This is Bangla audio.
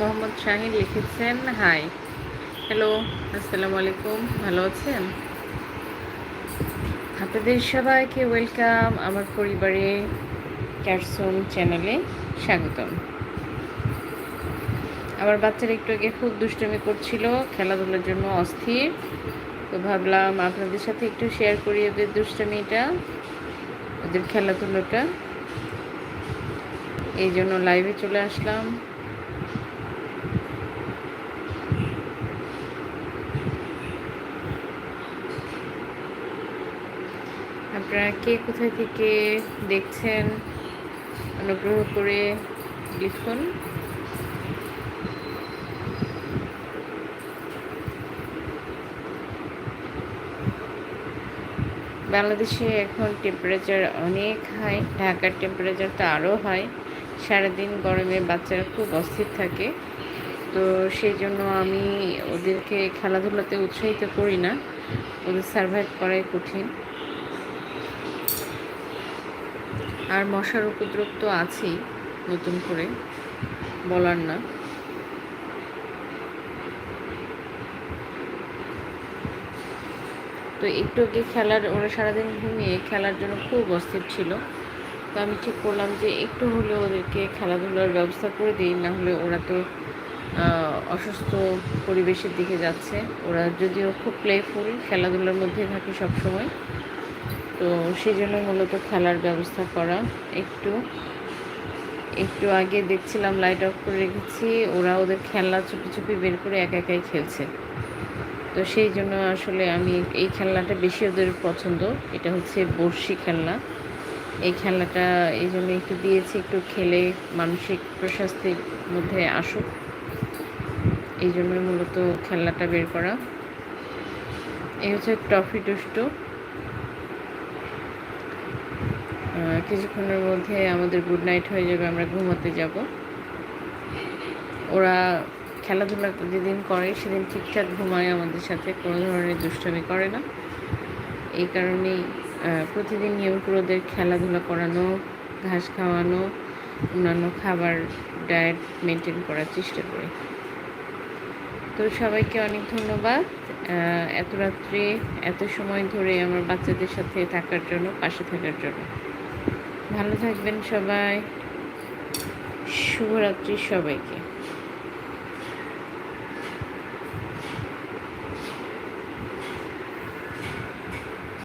মোহাম্মদ শাহিন লিখেছেন, হাই। হ্যালো, আসসালামু আলাইকুম। ভালো আছেন? আপনাদের সবাইকে ওয়েলকাম আমার পরিবারে ক্যাটসুন চ্যানেলে স্বাগতম। আমার বাচ্চারা একটু আগে খুব দুষ্টমি করছিল, খেলাধুলার জন্য অস্থির। তো ভাবলাম আপনাদের সাথে একটু শেয়ার করি ওদের দুষ্টমিটা, ওদের খেলাধুলোটা। এই জন্য লাইভে চলে আসলাম। আপনারা কে কোথায় থেকে দেখছেন, অনুগ্রহ করে লিখুন। বাংলাদেশে এখন টেম্পারেচার অনেক হাই ঢাকার টেম্পারেচার তো আরও হাই সারাদিন গরমে বাচ্চারা খুব অস্থির থাকে। তো সেই জন্য আমি ওদেরকে খেলাধুলাতে উৎসাহিত করি না। ওদের সার্ভাইভ করাই কঠিন। আর মশার উপদ্রব তো আছেই, নতুন করে। বলার না। তো একটু আগে খেলার, ওরা সারাদিন ঘুমিয়ে খেলার জন্য খুব অস্থির ছিল। তো আমি ঠিক করলাম যে একটু হলেও ওদেরকে খেলাধুলার ব্যবস্থা করে দিই, না হলে ওরা তো অসুস্থ পরিবেশের দিকে যাচ্ছে। ওরা যদিও খুব প্লেফুল খেলাধুলার মধ্যে থাকে সবসময়। তো সেই জন্য মূলত খেলার ব্যবস্থা করা। একটু একটু আগে দেখছিলাম লাইট অফ করে রেখেছি, ওরা ওদের খেলনা চুপি চুপি বের করে একা একাই খেলছে। তো সেই জন্য আসলে আমি এই খেলনাটা বেশি ওদের পছন্দ। এটা হচ্ছে বর্ষি খেলনা। এই খেলনাটা এই জন্য একটু দিয়েছি, একটু খেলে মানসিক প্রশাস্তির মধ্যে আসুক। এই জন্য মূলত খেলনাটা বের করা। এই হচ্ছে টফি টুস্টু কিছুক্ষণের মধ্যে আমাদের গুড নাইট হয়ে যাবে, আমরা ঘুমাতে যাব। ওরা খেলাধুলা যেদিন করে, সেদিন ঠিকঠাক ঘুমায় আমাদের সাথে, কোনো ধরনের দুষ্টামি করে না। এই কারণেই প্রতিদিন নিয়ম করে ওদের খেলাধুলা করানো, ঘাস খাওয়ানো, অন্যান্য খাবার ডায়েট মেনটেন করার চেষ্টা করি। তো সবাইকে অনেক ধন্যবাদ। এত রাত্রে, এত সময় ধরে আমার বাচ্চাদের সাথে থাকার জন্য, পাশে থাকার জন্য। ভালো থাকবেন সবাই। শুভরাত্রি সবাইকে।